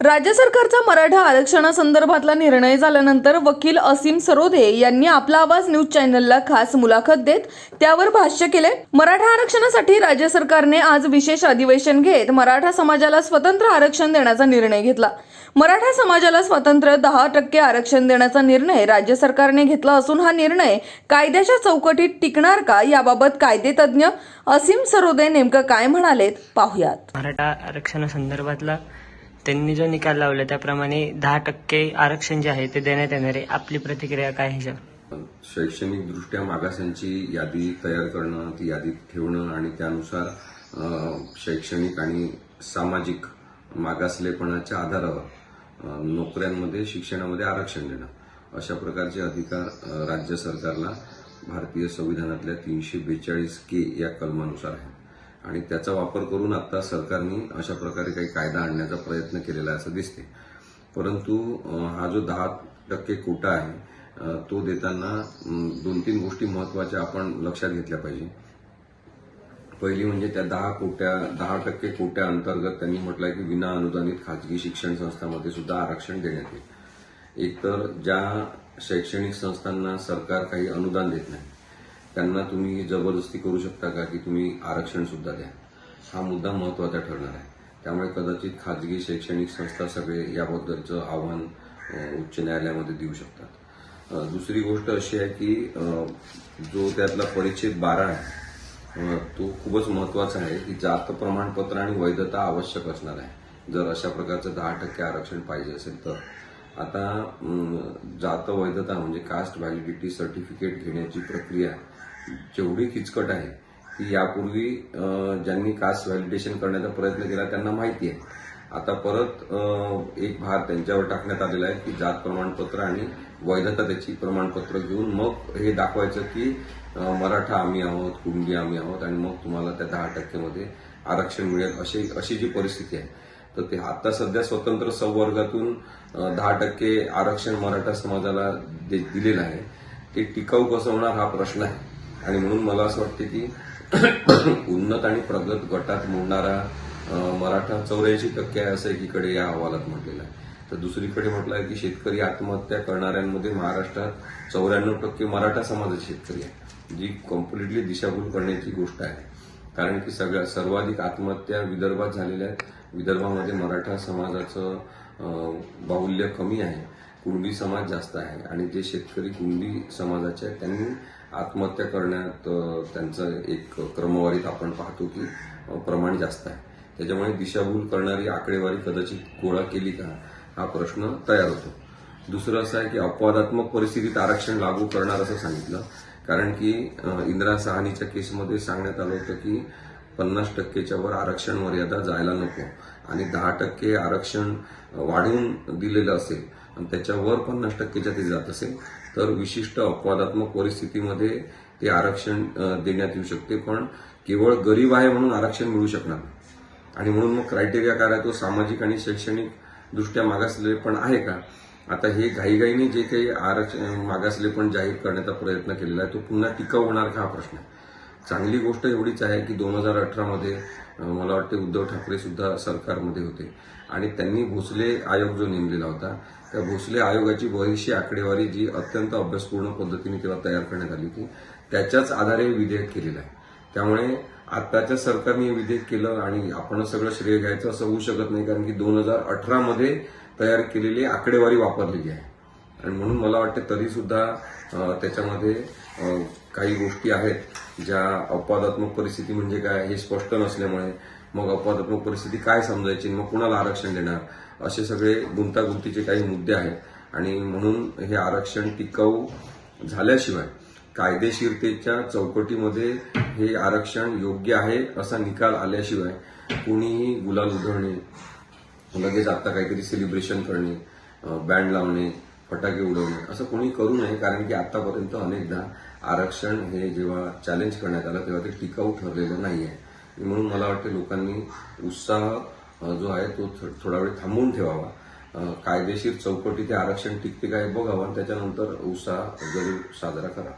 राज्य सरकारचा मराठा आरक्षणासंदर्भातला निर्णय झाल्यानंतर वकील असीम सरोदे यांनी आपला आवाज न्यूज चॅनलला खास मुलाखत देत त्यावर भाष्य केले. मराठा आरक्षणासाठी राज्य सरकारने आज विशेष अधिवेशन घेत मराठा समाजाला स्वतंत्र आरक्षण देण्याचा निर्णय घेतला. मराठा समाजाला स्वतंत्र दहा टक्के आरक्षण देण्याचा निर्णय राज्य सरकारने घेतला असून हा निर्णय कायद्याच्या चौकटीत टिकणार का याबाबत कायदेतज्ञ असीम सरोदे नेमकं काय म्हणालेत पाहुयात. मराठा आरक्षणासंदर्भातला त्यांनी जो निकाल लावला त्याप्रमाणे दहा टक्के आरक्षण जे आहे ते देण्यात येणार आहे. आपली प्रतिक्रिया काय आहे ह्याच्यावर? शैक्षणिक दृष्ट्या मागासांची यादी तयार करणं ती यादी ठेवणं आणि त्यानुसार शैक्षणिक आणि सामाजिक मागासलेपणाच्या आधारावर नोकऱ्यांमध्ये शिक्षणामध्ये आरक्षण देणं. अशा प्रकारचे अधिकार राज्य सरकारला भारतीय संविधानातल्या तीनशे बेचाळीस के या कलमानुसार आहे आणि त्याचा वापर करून आता सरकारने अशा प्रकारे काही कायदा आणण्याचा प्रयत्न केलेला आहे असं दिसते परंतु हा जो दहा टक्के कोटा आहे तो देताना दोन तीन गोष्टी महत्त्वाच्या आपण लक्षात घेतल्या पाहिजे. पहिली म्हणजे त्या दहा कोट्या दहा टक्के कोट्या अंतर्गत त्यांनी म्हटलंय की विना अनुदानित खाजगी शिक्षण संस्थांमध्ये सुद्धा आरक्षण देण्यात येईल. एकतर ज्या शैक्षणिक संस्थांना सरकार काही अनुदान देत नाही त्यांना तुम्ही जबरदस्ती करू शकता का की तुम्ही आरक्षण सुद्धा द्या? हा मुद्दा महत्त्वाचा ठरणार आहे. त्यामुळे कदाचित खाजगी शैक्षणिक संस्था सगळे याबद्दलचं आव्हान उच्च न्यायालयामध्ये देऊ शकतात. दुसरी गोष्ट अशी आहे की जो त्यातला परिच्छेद बारा आहे तो खूपच महत्त्वाचा आहे की जात प्रमाणपत्र आणि वैधता आवश्यक असणार आहे. जर अशा प्रकारचं दहा टक्के आरक्षण पाहिजे असेल तर. आता जात वैधता म्हणजे कास्ट व्हॅलिडिटी सर्टिफिकेट घेण्याची प्रक्रिया जेवढी किचकट आहे ती यापूर्वी ज्यांनी कास्ट व्हॅलिडेशन करण्याचा प्रयत्न केला त्यांना माहिती आहे. आता परत एक भार त्यांच्यावर टाकण्यात आलेला आहे की जात प्रमाणपत्र आणि वैधता त्याची प्रमाणपत्र घेऊन मग हे दाखवायचं की मराठा आम्ही आहोत कुणबी आम्ही आहोत आणि मग तुम्हाला त्या दहा टक्क्यामध्ये आरक्षण मिळेल अशी अशी जी परिस्थिती आहे. तर ते आता सध्या स्वतंत्र संवर्गातून दहा टक्के आरक्षण मराठा समाजाला दे- दिलेलं आहे. ते टिकाऊ कसं होणार हा प्रश्न आहे. आणि म्हणून मला असं वाटते की उन्नत आणि प्रगत गटात मोडणारा मराठा चौऱ्याऐंशी टक्के आहे असं एकीकडे या अहवालात म्हटलेलं आहे. तर दुसरीकडे म्हटलं आहे की शेतकरी आत्महत्या करणाऱ्यांमध्ये महाराष्ट्रात चौऱ्याण्णव टक्के मराठा समाजाचे शेतकरी आहे जी कम्प्लिटली दिशाभूल करण्याची गोष्ट आहे. कारण की सगळ्या सर्वाधिक आत्महत्या विदर्भात झालेल्या आहेत. विदर्भामध्ये मराठा समाजाचं बाहुल्य कमी आहे. कुणबी समाज जास्त आहे. आणि जे शेतकरी कुणबी समाजाचे आहेत त्यांनी आत्महत्या करण्यात त्यांचं एक क्रमवारीत आपण पाहतो की प्रमाण जास्त आहे. त्याच्यामुळे दिशाभूल करणारी आकडेवारी कदाचित गोळा केली का हा प्रश्न तयार होतो. दुसरं असं आहे की अपवादात्मक परिस्थितीत आरक्षण लागू करणार असं सांगितलं. कारण की इंदिरा सहानीच्या केसमध्ये सांगण्यात आलं होतं की पन्नास टक्केच्या वर आरक्षण मर्यादा जायला नको. आणि दहा टक्के आरक्षण वाढवून दिलेलं असेल आणि त्याच्यावर पन्नास टक्केच्या ते जात असेल तर विशिष्ट अपवादात्मक परिस्थितीमध्ये ते आरक्षण देण्यात येऊ शकते. पण केवळ गरीब आहे म्हणून आरक्षण मिळू शकणार आणि म्हणून मग क्रायटेरिया काय आहे तो सामाजिक आणि शैक्षणिक दृष्ट्या मागासले पण आहे का? आता हे घाईघाईने जे काही आरक्षण मागासले पण जाहीर करण्याचा प्रयत्न केलेला आहे तो पुन्हा टिकाऊ होणार का हा प्रश्न आहे? चांगली गोष्ट एवढीच आहे की दोन हजार अठरामध्ये मला वाटते उद्धव ठाकरे सुद्धा सरकारमध्ये होते. आणि त्यांनी भोसले आयोग जो नेमलेला होता त्या भोसले आयोगाची बरीचशी आकडेवारी जी अत्यंत अभ्यासपूर्ण पद्धतीने तेव्हा तयार करण्यात आली होती त्याच्याच आधारे हे विधेयक केलेलं आहे. त्यामुळे आताच्या सरकारने हे विधेयक केलं आणि आपण सगळं श्रेय घ्यायचं असं होऊ शकत नाही कारण की दोन हजार अठरामध्ये तयार केलेली आकडेवारी वापरलेली आहे. आणि म्हणून मला वाटते तरी सुद्धा त्याच्यामध्ये काही गोष्टी आहेत ज्या अपवादात्मक परिस्थिती म्हणजे काय हे स्पष्ट नसल्यामुळे मग अपवादात्मक परिस्थिती काय समजायची मग कुणाला आरक्षण देणार? असे सगळे गुंतागुंतीचे काही मुद्दे आहेत. आणि म्हणून हे आरक्षण टिकाऊ झाल्याशिवाय कायदेशीरतेच्या चौकटीमध्ये हे आरक्षण योग्य आहे असा निकाल आल्याशिवाय कोणीही गुलाल उधळणे लगेच आता काहीतरी सेलिब्रेशन करणे बँड लावणे फटाके उडवणे. असं कोणी करू नये कारण की आतापर्यंत अनेकदा आरक्षण हे जेव्हा चॅलेंज करण्यात आलं तेव्हा ते टिकाऊ ठरलेलं नाही आहे म्हणून मला वाटतं लोकांनी उत्साह जो आहे तो थोडा वेळ थांबवून ठेवावा. कायदेशीर चौकटी ते आरक्षण टिकते काय बघावं आणि त्याच्यानंतर उत्साह जरूर साजरा करावा.